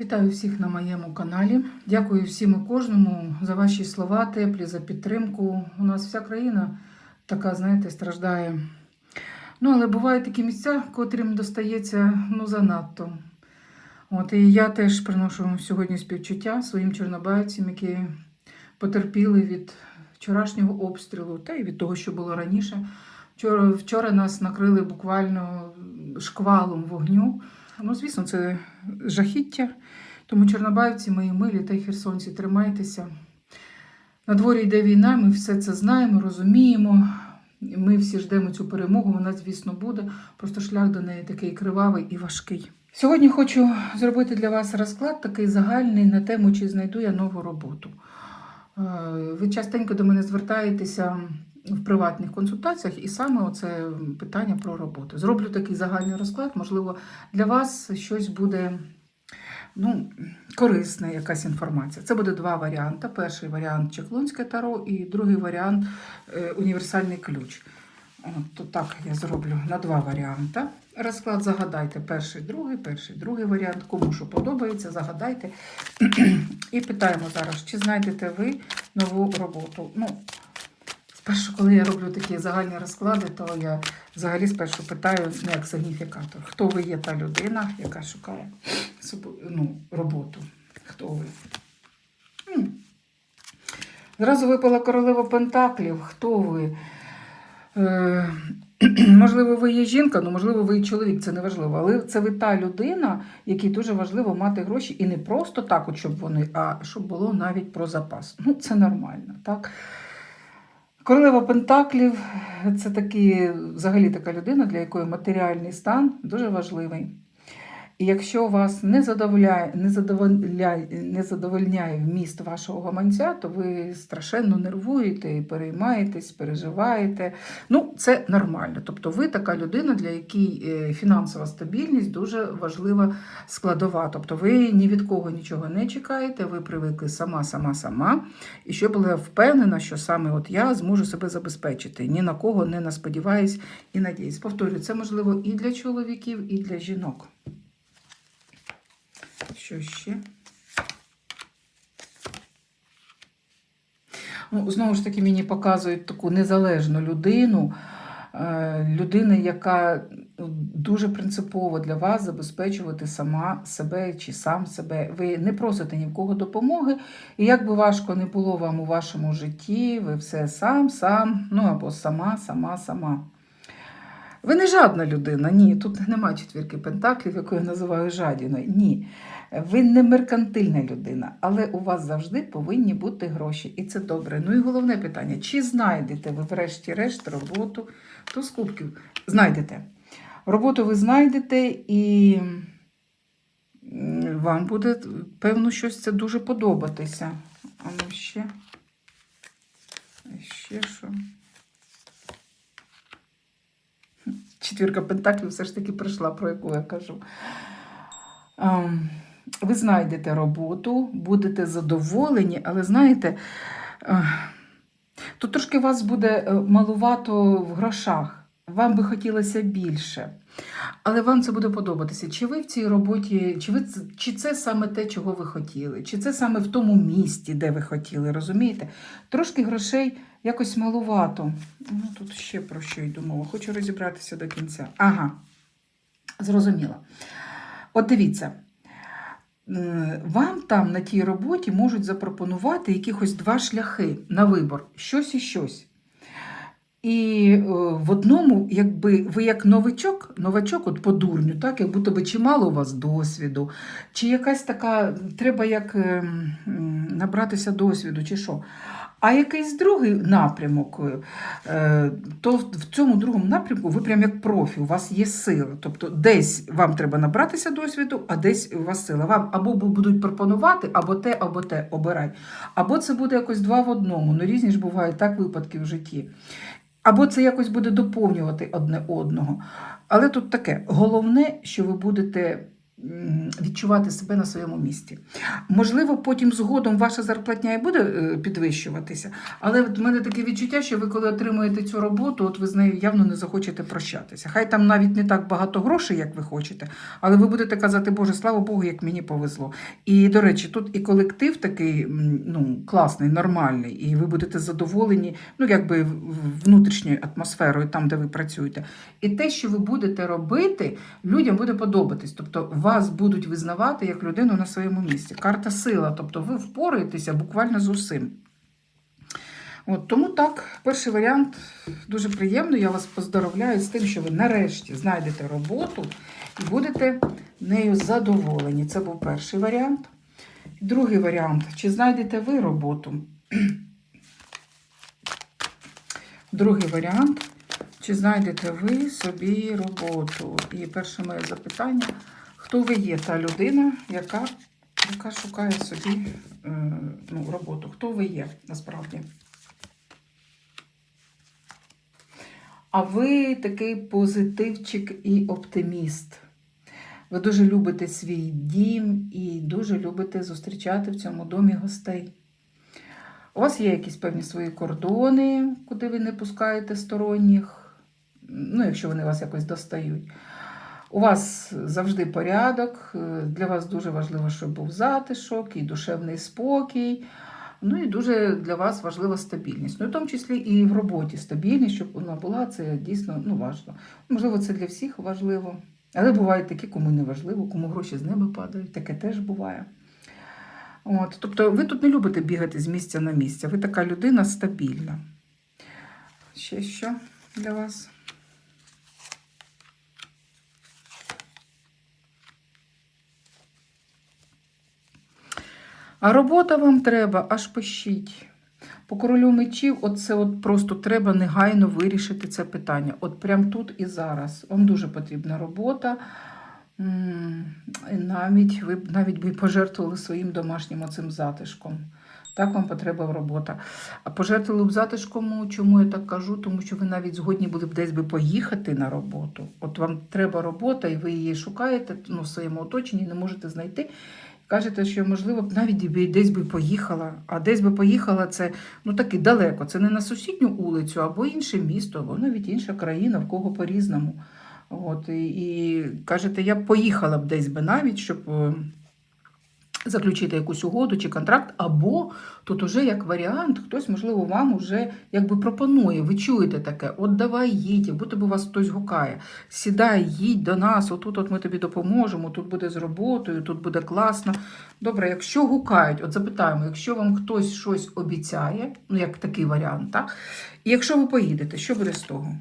Вітаю всіх на моєму каналі. Дякую всім і кожному за ваші слова теплі, за підтримку. У нас вся країна така, знаєте, страждає. Ну, але бувають такі місця, котрим достається ну, занадто. От, і я теж приношу сьогодні співчуття своїм чорнобайцям, які потерпіли від вчорашнього обстрілу та й від того, що було раніше. Вчора, вчора нас накрили буквально шквалом вогню. Ну, звісно, це жахіття. Тому чорнобаївці, мої милі та херсонці, тримайтеся. На дворі йде війна, ми все це знаємо, розуміємо. Ми всі ждемо цю перемогу, вона, звісно, буде. Просто шлях до неї такий кривавий і важкий. Сьогодні хочу зробити для вас розклад такий загальний на тему, чи знайду я нову роботу. Е, Ви частенько до мене звертаєтеся в приватних консультаціях, і саме оце питання про роботу. Зроблю такий загальний розклад, можливо, для вас щось буде ну, корисна якась інформація. Це буде два варіанти. Перший варіант Чеклунське таро і другий варіант е, універсальний ключ. От, то так я зроблю на два варіанти. Розклад загадайте перший, другий, перший, другий варіант. Кому що подобається, загадайте. І питаємо зараз, чи знайдете ви нову роботу. Ну, Спершу, коли я роблю такі загальні розклади, то я взагалі спершу питаю не як сигніфікатор, хто ви є та людина, яка шукає ну, роботу. Хто ви? Зразу випала королева Пентаклів. Хто ви? Е, можливо, ви є жінка, ну можливо, ви і чоловік, це не важливо. Але це ви та людина, якій дуже важливо мати гроші, і не просто так, щоб вони, а щоб було навіть про запас. Ну, це нормально, так? Королева Пентаклів це такі, взагалі така людина, для якої матеріальний стан дуже важливий. І якщо вас не задовольняє, не задовольняє, не задовольняє вміст вашого гаманця, то ви страшенно нервуєте, переймаєтесь, переживаєте. Ну, це нормально. Тобто ви така людина, для якій е, фінансова стабільність дуже важлива складова. Тобто ви ні від кого нічого не чекаєте, ви привикли сама, сама, сама. І що була впевнена, що саме от я зможу себе забезпечити. Ні на кого не насподіваюсь і надіюсь. Повторюю, це можливо і для чоловіків, і для жінок. Що ще? Ну, знову ж таки, мені показують таку незалежну людину, е, людина, яка ну, дуже принципово для вас забезпечувати сама себе чи сам себе. Ви не просите ні в кого допомоги, і як би важко не було вам у вашому житті, ви все сам, сам, ну або сама, сама, сама. Ви не жадна людина, ні. Тут немає четвірки пентаклів, яку я називаю жадіною. Ні. Ви не меркантильна людина, але у вас завжди повинні бути гроші. І це добре. Ну і головне питання: чи знайдете ви, врешті-решт, роботу? То з знайдете. Роботу ви знайдете і вам буде, певно, щось це дуже подобатися. А ну ще. Ще що? Четвірка пентаклів все ж таки прийшла, про яку я кажу. Ем, Ви знайдете роботу, будете задоволені, але знаєте, е, тут трошки вас буде е, малувато в грошах. Вам би хотілося більше. Але вам це буде подобатися. Чи ви в цій роботі, чи, ви, чи це саме те, чого ви хотіли, чи це саме в тому місті, де ви хотіли, розумієте? Трошки грошей якось малувато. Ну, тут ще про що йду мова. Хочу розібратися до кінця. Ага, зрозуміла. От дивіться, вам там на тій роботі можуть запропонувати якихось два шляхи на вибор, щось і щось. І е, в одному, якби ви як новичок, новачок, от по дурню, так, як будто би чимало у вас досвіду, чи якась така, треба як ем, набратися досвіду, чи що. А якийсь другий напрямок, е, то в цьому другому напрямку ви прям як профі, у вас є сила. Тобто десь вам треба набратися досвіду, а десь у вас сила. Вам або будуть пропонувати, або те, або те, обирай. Або це буде якось два в одному. Ну різні ж бувають так випадки в житті. Або це якось буде доповнювати одне одного. Але тут таке: головне, що ви будете відчувати себе на своєму місці. Можливо, потім згодом ваша зарплатня і буде е, підвищуватися, але в мене таке відчуття, що ви коли отримуєте цю роботу, от ви з нею явно не захочете прощатися. Хай там навіть не так багато грошей, як ви хочете, але ви будете казати, Боже, слава Богу, як мені повезло. І, до речі, тут і колектив такий ну, класний, нормальний, і ви будете задоволені, ну, якби внутрішньою атмосферою, там, де ви працюєте. І те, що ви будете робити, людям буде подобатись. Тобто вас будуть визнавати як людину на своєму місці. Карта сила, тобто ви впораєтеся буквально з усім. От, тому так, перший варіант дуже приємно. Я вас поздоровляю з тим, що ви нарешті знайдете роботу і будете нею задоволені. Це був перший варіант. Другий варіант: чи знайдете ви роботу? Другий варіант. Чи знайдете ви собі роботу? І перше моє запитання: хто ви є та людина, яка, яка шукає собі е, ну, роботу? Хто ви є насправді? А ви такий позитивчик і оптиміст. Ви дуже любите свій дім і дуже любите зустрічати в цьому домі гостей. У вас є якісь певні свої кордони, куди ви не пускаєте сторонніх, ну, якщо вони вас якось достають. У вас завжди порядок, для вас дуже важливо, щоб був затишок і душевний спокій. Ну і дуже для вас важлива стабільність. Ну, в тому числі і в роботі стабільність, щоб вона була, це дійсно ну, важливо. Можливо, це для всіх важливо. Але бувають такі, кому не важливо, кому гроші з неба падають, таке теж буває. От, тобто ви тут не любите бігати з місця на місце. Ви така людина стабільна. Ще що для вас? А робота вам треба, аж пишіть. По королю мечів, оце от просто треба негайно вирішити це питання. От прямо тут і зараз. Вам дуже потрібна робота. І Навіть ви навіть би пожертвували своїм домашнім оцим затишком. Так вам потреба робота. А пожертвували б затишком, чому я так кажу? Тому що ви навіть згодні були б десь би поїхати на роботу. От вам треба робота, і ви її шукаєте ну, в своєму оточенні, не можете знайти. Кажете, що можливо б навіть десь би поїхала, а десь би поїхала це ну таки далеко. Це не на сусідню вулицю, або інше місто, або навіть інша країна, в кого по-різному. От, і, і кажете, я б поїхала б десь би навіть, щоб е, заключити якусь угоду чи контракт, або тут уже як варіант, хтось, можливо, вам уже якби пропонує. Ви чуєте таке, от давай їдь, будто би вас хтось гукає. Сідай, їдь до нас, отут от ми тобі допоможемо, тут буде з роботою, тут буде класно. Добре, якщо гукають, от запитаємо, якщо вам хтось щось обіцяє, ну як такий варіант, так? І якщо ви поїдете, що буде з того?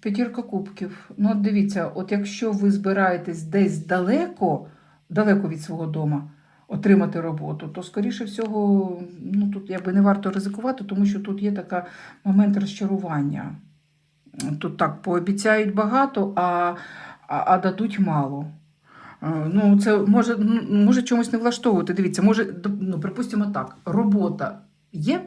П'ятірка кубків. Ну, от дивіться, от якщо ви збираєтесь десь далеко, далеко від свого дому, отримати роботу, то, скоріше всього, ну тут якби не варто ризикувати, тому що тут є така момент розчарування. Тут так пообіцяють багато, а, а, а дадуть мало. Е, Ну, це може, ну, може чомусь не влаштовувати. Дивіться, може, ну, припустимо так, робота є,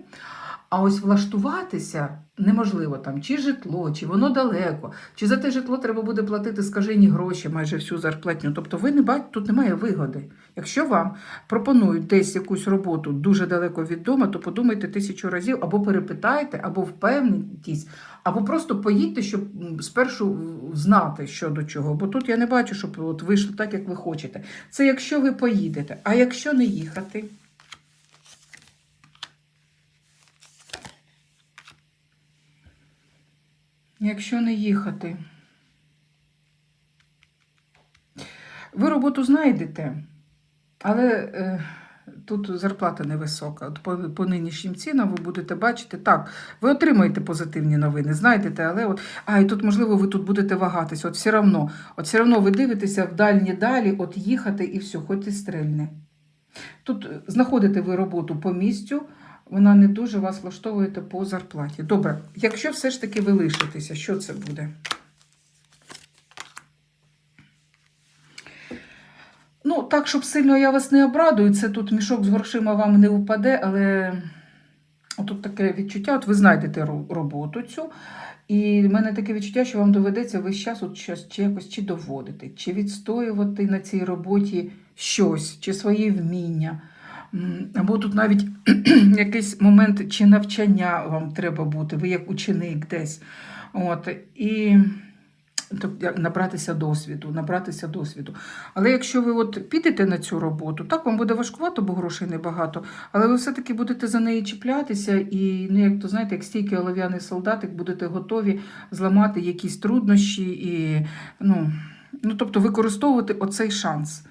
а ось влаштуватися неможливо там, чи житло, чи воно далеко, чи за те житло треба буде платити скажені гроші, майже всю зарплатню. Тобто ви не бачите, тут немає вигоди. Якщо вам пропонують десь якусь роботу дуже далеко від дому, то подумайте тисячу разів, або перепитайте, або впевнітесь, або просто поїдьте, щоб спершу знати, що до чого. Бо тут я не бачу, щоб от вийшло так, як ви хочете. Це якщо ви поїдете. А якщо не їхати. Якщо не їхати. Ви роботу знайдете, але е, тут зарплата невисока. От по, по нинішнім цінам ви будете бачити, так, ви отримаєте позитивні новини, знайдете, але от, а і тут, можливо, ви тут будете вагатись. От все одно, от все одно ви дивитеся в дальні далі, от їхати і все, хоч і стрельне. Тут е, знаходите ви роботу по місцю, вона не дуже вас влаштовує по зарплаті. Добре, якщо все ж таки ви лишитеся, що це буде? Ну, так, щоб сильно я вас не обрадую, це тут мішок з грошима вам не впаде, але Тут таке відчуття, от ви знайдете роботу цю, і в мене таке відчуття, що вам доведеться весь час от щось чи якось чи доводити, чи відстоювати на цій роботі щось, чи свої вміння. Або тут навіть якийсь момент чи навчання вам треба бути, ви як ученик десь. От, і тобто, набратися досвіду, набратися досвіду. Але якщо ви от підете на цю роботу, так вам буде важкувато, бо грошей небагато, але ви все-таки будете за неї чіплятися, і ну, як то знаєте, як стійкий олов'яний солдатик, будете готові зламати якісь труднощі і ну, ну тобто використовувати оцей шанс.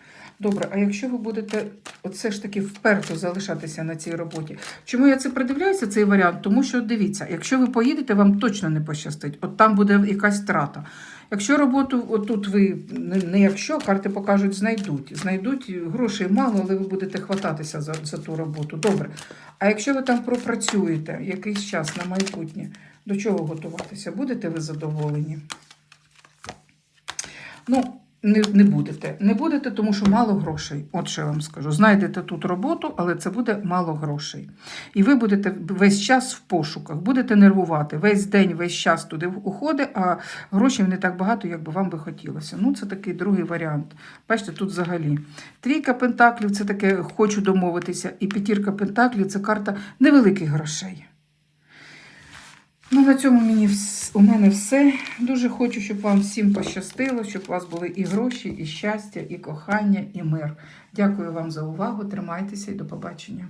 Добре, а якщо ви будете оце ж таки вперто залишатися на цій роботі, чому я це придивляюся, цей варіант? Тому що дивіться, якщо ви поїдете, вам точно не пощастить. От там буде якась втрата. Якщо роботу, отут ви не якщо, карти покажуть, знайдуть. Знайдуть грошей мало, але ви будете хвататися за, за ту роботу. Добре. А якщо ви там пропрацюєте якийсь час на майбутнє, до чого готуватися? Будете ви задоволені? Ну, не, не будете. Не будете, тому що мало грошей. От що я вам скажу. Знайдете тут роботу, але це буде мало грошей. І ви будете весь час в пошуках, будете нервувати. Весь день, весь час туди уходить, а грошей не так багато, як би вам би хотілося. Ну, це такий другий варіант. Бачите, тут взагалі. Трійка пентаклів це таке хочу домовитися. І п'ятірка пентаклів це карта невеликих грошей. Ну, на цьому мені у мене все. Дуже хочу, щоб вам всім пощастило, щоб у вас були і гроші, і щастя, і кохання, і мир. Дякую вам за увагу. Тримайтеся і до побачення.